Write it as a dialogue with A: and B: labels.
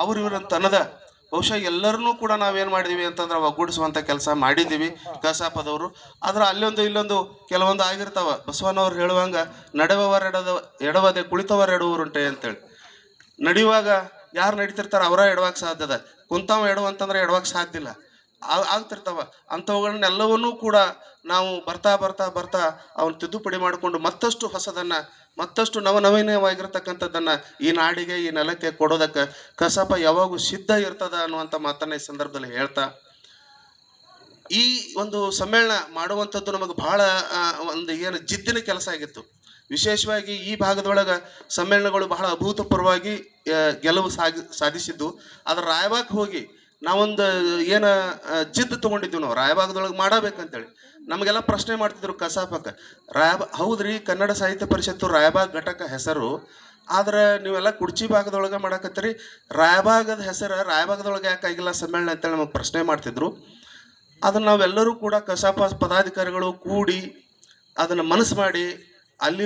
A: ಅವ್ರು ಇವ್ರಂತ ತನ್ನದ ಬಹುಶಃ ಎಲ್ಲರನ್ನೂ ಕೂಡ ನಾವೇನು ಮಾಡಿದೀವಿ ಅಂತಂದ್ರೆ ಒಗ್ಗೂಡಿಸುವಂಥ ಕೆಲಸ ಮಾಡಿದ್ದೀವಿ ಕಸಾಪದವರು. ಆದ್ರೆ ಅಲ್ಲೊಂದು ಇಲ್ಲೊಂದು ಕೆಲವೊಂದು ಆಗಿರ್ತಾವ. ಬಸವನವ್ರು ಹೇಳುವಂಗ ನಡೆವರೆಡದ ಎಡದ, ಎಡವದೆ ಕುಳಿತವರ ಎಡುವರುಂಟೆ ಅಂತೇಳಿ. ನಡೆಯುವಾಗ ಯಾರು ನಡೀತಿರ್ತಾರೆ ಅವರ ಎಡವಾಗ ಸಾಧ್ಯದ ಕುಂತಾವ ಎಡವಂತಂದ್ರೆ ಎಡವಾಗ ಸಾಧ್ಯ ಇಲ್ಲ. ಆಗ್ತಿರ್ತಾವ. ಅಂಥವುಗಳನ್ನೆಲ್ಲವನ್ನೂ ಕೂಡ ನಾವು ಬರ್ತಾ ಬರ್ತಾ ಬರ್ತಾ ಅವನ್ನ ತಿದ್ದುಪಡಿ ಮಾಡಿಕೊಂಡು ಮತ್ತಷ್ಟು ಹೊಸದನ್ನ, ಮತ್ತಷ್ಟು ನವನವೀನವಾಗಿರ್ತಕ್ಕಂಥದ್ದನ್ನ ಈ ನಾಡಿಗೆ, ಈ ನೆಲಕ್ಕೆ ಕೊಡೋದಕ್ಕೆ ಕಸಾಪ ಯಾವಾಗೂ ಸಿದ್ಧ ಇರ್ತದ ಅನ್ನುವಂಥ ಮಾತನ್ನ ಈ ಸಂದರ್ಭದಲ್ಲಿ ಹೇಳ್ತಾ, ಈ ಒಂದು ಸಮ್ಮೇಳನ ಮಾಡುವಂಥದ್ದು ನಮಗೆ ಬಹಳ ಒಂದು ಏನು ಜಿದ್ದಿನ ಕೆಲಸ ಆಗಿತ್ತು. ವಿಶೇಷವಾಗಿ ಈ ಭಾಗದೊಳಗೆ ಸಮ್ಮೇಳನಗಳು ಬಹಳ ಅಭೂತಪೂರ್ವವಾಗಿ ಗೆಲುವು ಸಾಗಿ, ಸಾಧಿಸಿದ್ದು. ಅದರ ರಾಯಬಾಗ್ ಹೋಗಿ ನಾವೊಂದು ಏನು ಜಿದ್ದು ತೊಗೊಂಡಿದ್ವಿ ನಾವು, ರಾಯಭಾಗದೊಳಗೆ ಮಾಡಬೇಕಂತೇಳಿ. ನಮಗೆಲ್ಲ ಪ್ರಶ್ನೆ ಮಾಡ್ತಿದ್ರು ಕಸಾಪಕ ರಾಯಬ ಹೌದ್ರಿ, ಕನ್ನಡ ಸಾಹಿತ್ಯ ಪರಿಷತ್ತು ರಾಯಬಾಗ್ ಘಟಕ ಹೆಸರು, ಆದ್ರೆ ನೀವೆಲ್ಲ ಕುಡ್ಚಿ ಭಾಗದೊಳಗೆ ಮಾಡಕತ್ತೀರಿ. ರಾಯಭಾಗದ ಹೆಸರು ರಾಯಭಾಗದೊಳಗೆ ಯಾಕಾಗಿಲ್ಲ ಸಮ್ಮೇಳನ ಅಂತೇಳಿ ನಮಗೆ ಪ್ರಶ್ನೆ ಮಾಡ್ತಿದ್ರು. ಅದನ್ನು ನಾವೆಲ್ಲರೂ ಕೂಡ ಕಸಾಪ ಪದಾಧಿಕಾರಿಗಳು ಕೂಡಿ ಅದನ್ನು ಮನಸ್ಸು ಮಾಡಿ ಅಲ್ಲಿ